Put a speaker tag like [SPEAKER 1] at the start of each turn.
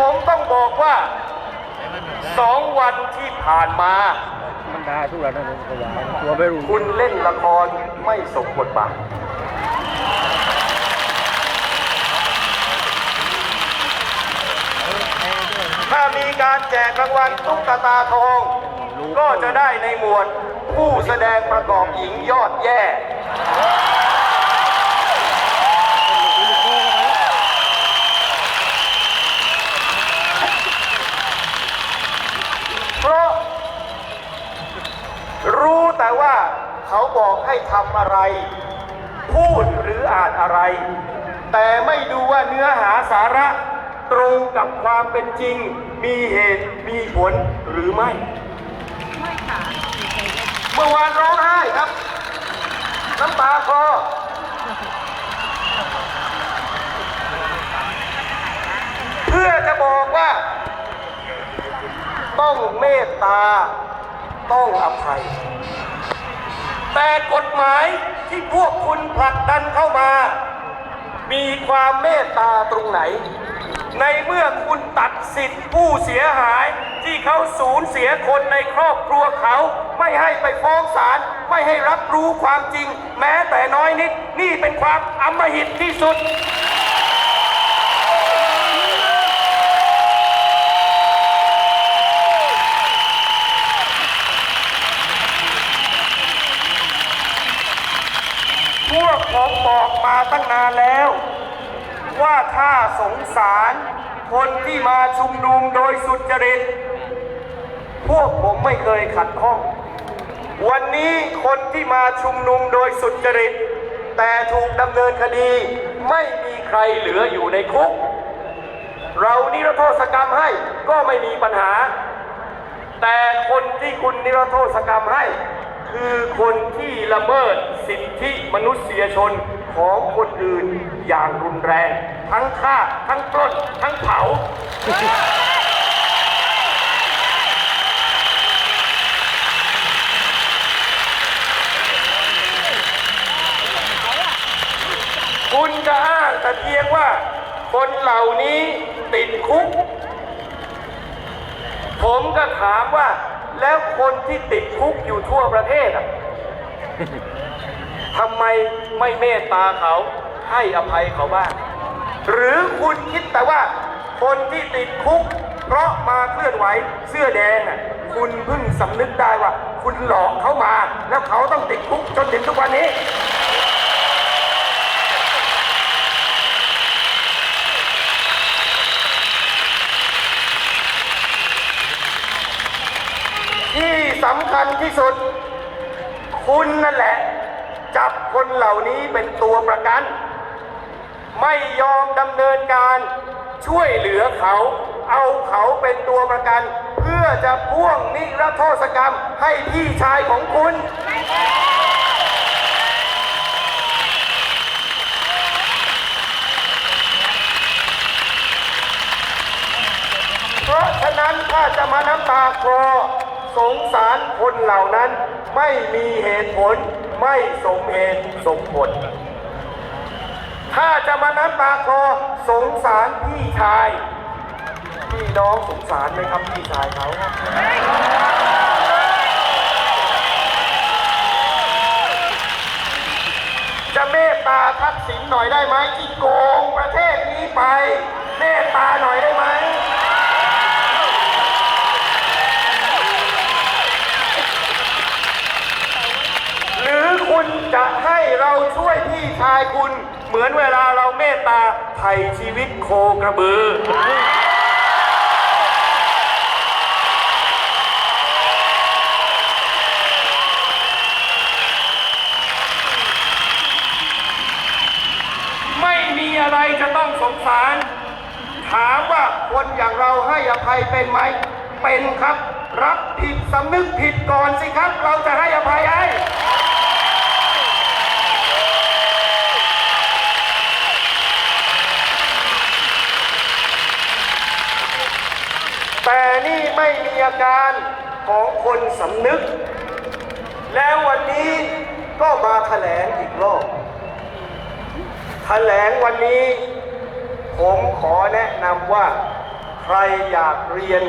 [SPEAKER 1] ผมต้องบอกว่าสองวันที่ผ่านมา
[SPEAKER 2] คุกอย่างนั่นองไม่รู้
[SPEAKER 1] คุณเล่นละครไม่สมบทบาทถ้ามีการแจกรางวัลตุ๊กตาทอง ก็จะได้ในหมวดผู้แสดงประกอบหญิงยอดแย่ เขาบอกให้ทำอะไร พูดหรืออ่านอะไร แต่ไม่ดูว่าเนื้อหาสาระตรงกับความเป็นจริง มีเหตุมีผลหรือไม่เมื่อวานร้องไห้ครับ น้ำตาคลอเพื่อจะบอกว่า ต้องเมตตา ต้องอภัย แต่กฎหมายที่พวกคุณผลักดันเข้ามา มีความเมตตาตรงไหน ในเมื่อคุณตัดสิทธิผู้เสียหายที่เขาสูญเสียคนในครอบครัวเขา ไม่ให้ไปฟ้องศาลไม่ให้รับรู้ความจริง แม้แต่น้อยนิด นี่เป็นความอำมหิตที่สุด พวกผมบอกมาตั้งนานแล้ว ว่าถ้าสงสารคนที่มาชุมนุมโดยสุจริต พวกผมไม่เคยขัดข้อง วันนี้คนที่มาชุมนุมโดยสุจริต แต่ถูกดำเนินคดีไม่มีใครเหลืออยู่ในคุก เรานิรโทษกรรมให้ก็ไม่มีปัญหา แต่คนที่คุณนิรโทษกรรมให้ คือคนที่ละเมิดสิทธิมนุษยชนของคนอื่นอย่างรุนแรง ทั้งฆ่าทั้งปล้นทั้งเผา คุณจะอ้างแต่เพียงว่า คนเหล่านี้ติดคุก ผมก็ถามว่า แล้วคนที่ติดคุกอยู่ทั่วประเทศอะทำไมไม่เมตตาเขาให้อภัยเขาบ้าง หรือคุณคิดแต่ว่า คนที่ติดคุก เพราะมาเคลื่อนไหวเสื้อแดงอะคุณเพิ่งสำนึกได้ว่า คุณหลอกเขามา แล้วเขาต้องติดคุกจนถึงทุกวันนี้ ที่ สำคัญที่สุด คุณนั่นแหละ จับคนเหล่านี้เป็นตัวประกัน ไม่ยอมดำเนินการช่วยเหลือเขา เอาเขาเป็นตัวประกัน เพื่อจะพ่วงนิรโทษกรรมให้พี่ชายของคุณเพราะฉะนั้นถ้าจะมาน้ำตาคลอ สงสารคนเหล่านั้นไม่มีเหตุผลไม่สมเหตุสมผล ถ้าจะมาน้ำตาคอสงสารพี่ชาย พี่น้องสงสารไหมครับพี่ชายเขาจะเมตตาทักษิณหน่อยได้ไหมที่โกงประเทศนี้ไป เมตตาหน่อยได้ไหม หรือคุณจะให้เรา ช่วยพี่ชายคุณ เหมือนเวลาเราเมตตาไถ่ชีวิตโคกระบือ ไม่มีอะไรจะต้องสงสาร ถามว่าคนอย่างเราให้อภัยเป็นไหม เป็นครับ รับผิดสำนึกผิดก่อนสิครับ เราจะให้อภัยให้ แต่นี่ไม่ มีอาการของคนสำนึก แล้ววันนี้ก็มาแถลงอีกรอบแถลงวันนี้ ผมขอแนะนำว่า ใครอยากเรียน